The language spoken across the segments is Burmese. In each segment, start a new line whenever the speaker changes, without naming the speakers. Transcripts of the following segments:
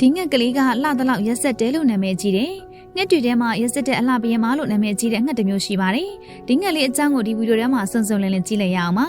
ဒီငှက်ကလေးကလှသလောက်ရက်ဆက်တဲလို့နာမည်ကြီးတယ်ငှက်တွေထဲမှာရက်ဆက်တဲ့အလှပယမလို့နာမည်ကြီးတဲ့ငှက်တစ်မျိုးရှိပါတယ်ဒီငှက်လေးအကြောင်းကိုဒီဗီဒီယိုထဲမှာစွန်စွန်လင်းလင်းကြည့်လိုက်ရအောင်ပါ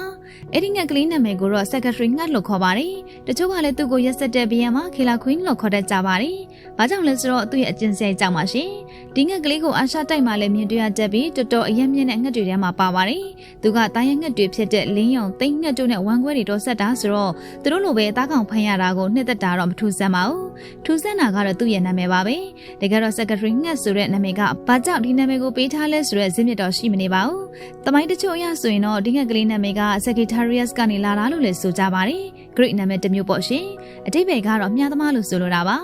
အဲ့ဒီငှက်ကလေးနာမည်ကိုတော့ secretary ငှက်လို့ခေါ်ပါတယ်တချို့ကလည်းသူ့ကိုရက်ဆက်တဲ့ဘယမခေလာ queen လို့ခေါ်တတ်ကြပါတယ်ဘာကြောင့်လဲဆိုတော့သူ့ရဲ့အကျင့်စရိုက်ကြောင့်ပါရှင်ဒီငှက်ကလေးကိုအာရှတိုက်မှာလည်းမြင်တွေ့ရတတ်ပြီးတော်တော်အယက်မြင့်တဲ့ငှက်တွေထဲမှာပါပါတယ်သူကတားရငှက်တွေဖြစ်တဲ့လင်းယုံသိမ့်ငှက်တို့နဲ့ဝမ်းခွဲတွေတော့ဆက်တာဆိုတော့သူတို့လိုပဲတားကောင်ဖမ်းရတာကိုနှစ်သက်တာတော့မထူးဆန်းပါဘူးထူးဆန်းတာကတော့သူ့ရဲ့နာမည်ပါပဲတကယ်တော့ secretary ငှက်ဆိုတဲ့နာမည်ကဘာကြောင့်ဒီနာမည်ကိုပေးထားလဲဆိုတဲ့ဇင်းမြစ်တော့ရှိမနေပါဘူးတမိုင်းတချို့အရဆိုရင်တော့ဒီငှက်ကလေးနာမည်က Sagittarius ကနေလာတာလို့လည်းဆိုကြပါတယ် Great နာမည်တစ်မျိုးပေါ့ရှင်အတိတ်ဘယ်ကတော့မြားသမားလို့ဆိုလိုတာပါ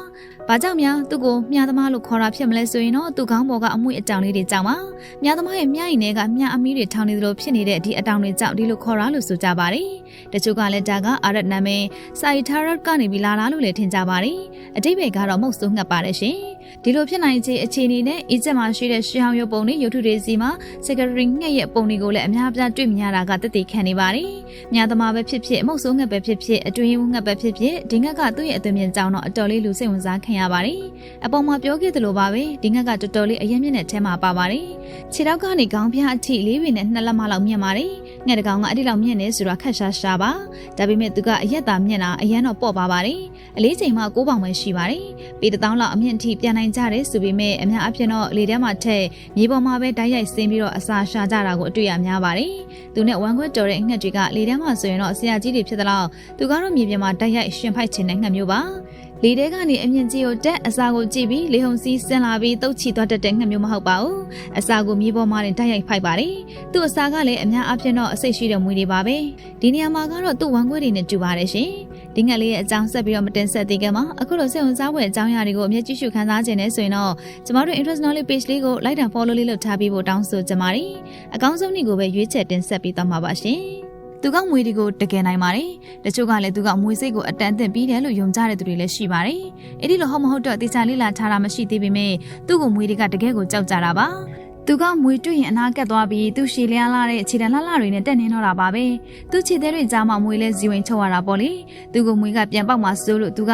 ဘာကြောင့်များသူ့ကိုမြားသမားလို့ခေါ်တာဖြစ်မလဲဆိုရင်တော့သူ့ခေါင်းပေါ်ကအမွှေးအတောင်လေးတွေကြောင့်ပါမြားသမားရဲ့မြားရင်တွေကမြားအမီးတွေထောင်နေသလိုဖြစ်နေတဲ့ဒီအတောင်တွေကြောင့်ဒီလိုခေါ်တာလို့ဆိုကြပါတယ်တချို့ကလည်းဒါကအာရတ်နာမည် Sagittarius ကနေပြီးလာတာလို့လည်းထင်ကြပါတယ်အတိတ်ဘယ်ကတော့မဟုတ်ဆိုးငှက်ပါတယ်ရှင်ဒီလိုဖြစ်နိုင်ခြေအခြေအနေနဲ့အီဂျစ်မှာရှိတဲ့ရှေးဟောင်းရုပ်ပုံတွေရုပ်ထုတွေစီမှာ secretary ငှက်ရဲ့ပုံတွေကိုလည်းအများအပြားတွေ့မြင်ရတာကတည်တည်ခံနေပါတယ်။ညာသမားပဲဖြစ်ဖြစ်အမုတ်ဆိုးငှက်ပဲဖြစ်ဖြစ်အတွင်းငှက်ပဲဖြစ်ဖြစ်ဒီငှက်ကသူ့ရဲ့အသွင်မြင်ကြောင်းတော့အတော်လေးလူစိတ်ဝင်စားခံရပါတယ်။အပေါ်မှာပြောခဲ့သလိုပါပဲဒီငှက်ကတော်တော်လေးအရင်မြင့်တဲ့ထဲမှာပါပါတယ်။ခြေထောက်ကနေခေါင်းပြားအထိလေးပင်နဲ့နှစ်လက်မလောက်မြင့်ပါတယ်။ငှက်တကောင်ကအတိလောက်မြင့်နေဆိုတာခက်ရှားရှားပါ။ဒါပေမဲ့သူကအရက်သာမြင့်တာအရန်တော့ပေါ့ပါပါတယ်။အလေးချိန်မှ9ပေါင်ပဲရှိပါတယ်။ပေတစ်တောင်းလောက်အမြင့်ထိပြန်နိုင်ကြတယ်ဆိုပေမဲ့အများအပြားတော့လေထဲမှာထက်မြေပေါ်မှာပဲတိုက်ရိုက်ဆင်းပြီးတော့အစာရှာကြတာကိုအတွေ့ရများပါတယ်။သူနဲ့ဝမ်းခွက်တော်တဲ့ငှက်တွေကလေထဲမှာဆိုရင်တော့ဆရာကြီးတွေဖြစ်သလောက်သူကတော့မြေပြင်မှာတိုက်ရိုက်ရှင်ဖိုက်ခြင်းတဲ့ငှက်မျိုးပါ။လေထဲကနေအမြင့်ကြီးကိုတက်အစာကိုကြည့်ပြီးလေဟုန်စီးဆင်းလာပြီးတုတ်ချီသွားတတ်တဲ့ငှက်မျိုးမဟုတ်ပါဘူး။အစာကိုမြေပေါ်မှာတင်တိုက်ရိုက်ဖိုက်ပါတယ်။သူ့အစာကလည်းအများအပြားတော့အစိတ်ရှိတဲ့မွေးတွေပါပဲ။ဒီနေရာမှာကတော့သူ့ဝမ်းခွက်တွေနဲ့တူပါတယ်ရှင်။ဒီငှက်လေးရဲ့အကြောင်းဆက်ပြီးတော့မတင်ဆက်သေးခင်မှာအခုလိုစိတ်ဝင်စားဖွယ်အကြောင်းအရာတွေကိုအမြဲကြည့်ရှုခန်းစားခြင်းနဲ့ဆိုရင်တော့ကျမတို့ interest knowledge page လေးကို like and follow လေးလုပ်ထားပြီးဖို့တောင်းဆိုကြပါတယ်။အကောင်းဆုံးနေ့ကိုပဲရွေးချယ်တင်ဆက်ပေးသွားမှာပါရှင်။ သူကမွေတွေကိုတကယ်နိုင်ပါတယ်။တချို့ကလည်းသူကမွေစိတ်ကိုအတန်အသင့်ပြီးတယ်လို့ယုံကြတဲ့သူတွေလည်းရှိပါတယ်။အဲ့ဒီလိုဟုတ်မဟုတ်တော့တေချာလေးလာထားတာမရှိသေးပေမဲ့သူ့ကိုမွေတွေကတကယ်ကိုကြောက်ကြတာပါ။သူကမွေတွေ့ရင်အနာကက်သွားပြီးသူ့ရှည်လျားလာတဲ့ခြေတံလှလှတွေနဲ့တက်နေတော့တာပါပဲသူ့ခြေသေးတွေကြားမှာမွေလဲဇီဝင်ချုပ်ရတာပေါ့လေသူကမွေကပြန်ပေါက်မှာစိုးလို့သူက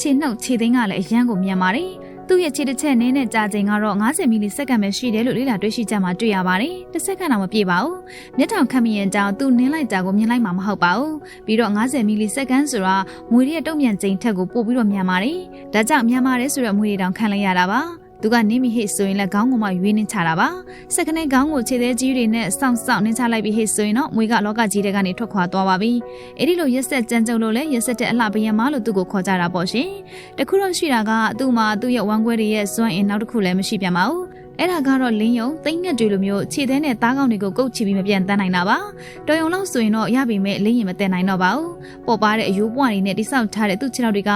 ခြေနှုတ်ခြေသိမ်းကလည်းအရန်ကိုမြန်ပါတယ် သူ့ရဲ့ခြေတစ်ချက်နင်းတဲ့ကြာချိန်ကတော့90မီလီစက္ကန့်ပဲရှိတယ်လို့လေ့လာတွေ့ရှိကြမှာတွေ့ရပါတယ်။တစ်စက္ကန့်တော့မပြည့်ပါဘူး။မျက်ထောင်ခတ်မိရင်တောင်သူနင်းလိုက်တာကိုမြင်လိုက်မှာမဟုတ်ပါဘူး။ပြီးတော့90မီလီစက္ကန့်ဆိုတာမွေရဲ့တုံ့ပြန်ချိန်ထက်ကိုပိုပြီးတော့မြန်ပါတယ်။ဒါကြောင့်မြန်ပါတယ်ဆိုတော့မွေတွေတောင်ခံလိုက်ရတာပါ။ သူကနေမိဟိဆိုရင်လည်းခေါင်းကိုမှရွေးနှင်းချတာပါစက္ကနဲ့ခေါင်းကိုခြေသေးကြီးတွေနဲ့စောင့်စောင့်နှင်းချလိုက်ပြီးဟိဆိုရင်တော့မွေကလောကကြီးတွေကနေထွက်ခွာသွားပါပြီအဲ့ဒီလိုရက်ဆက်ကြမ်းကြုံလို့လဲရက်ဆက်တဲ့အလှပယံမလို့သူ့ကိုခေါ်ကြတာပေါ့ရှင်တခုတော့ရှိတာကသူ့မှာသူ့ရဲ့ဝမ်းခွဲတွေရဲ့စွမ်းအင်နောက်တစ်ခုလည်းမရှိပြန်ပါဘူးအဲ့ဒါကတော့လင်းယုံသိမ့်ငှက်တွေလိုမျိုးခြေသေးနဲ့သားကောင်းတွေကိုကုတ်ချပြီးမပြန်တန်းနိုင်တာပါတော်ယုံလောက်ဆိုရင်တော့ရပြီမဲ့လင်းရင်မတန်နိုင်တော့ပါဘူးပေါ်ပါတဲ့အယိုးပွားတွေနဲ့တိဆောက်ထားတဲ့သူ့ခြေထောက်တွေက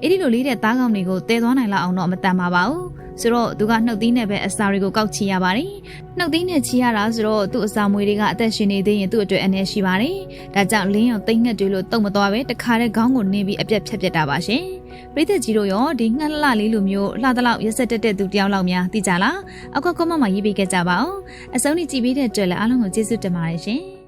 အဲ့ဒီလိုလေးတဲ့သားကောင်းတွေကိုတဲသွားနိုင်လောက်အောင်တော့မတန်ပါပါဘူး ဆိုတော့သူကနှုတ်သီးနဲ့ပဲအစာတွေကိုကောက်ချီရပါတယ်။နှုတ်သီးနဲ့ချီရတာဆိုတော့သူ့အစာမွေးတွေကအသက်ရှင်နေသေးရင်သူ့အတွက်အနေရှိပါတယ်။ဒါကြောင့်လင်းရောင်သိမ့်ငှက်တွေလို့တုံမသွားပဲတခါတည်းခေါင်းကိုနင်းပြီးအပြက်ဖြတ်ပြတ်တာပါရှင်။ပရိသတ်ကြီးတို့ရောဒီငှက်လှလေးလိုမျိုးလှသလောက်ရက်ဆက်တက်တဲ့သူတယောက်လောက်များသိကြလား။အကွက်ကွန်မမှာရေးပေးခဲ့ကြပါဦး။အစုံにကြည်ပေးတဲ့အတွက်လည်းအားလုံးကိုကျေးဇူးတင်ပါတယ်ရှင်။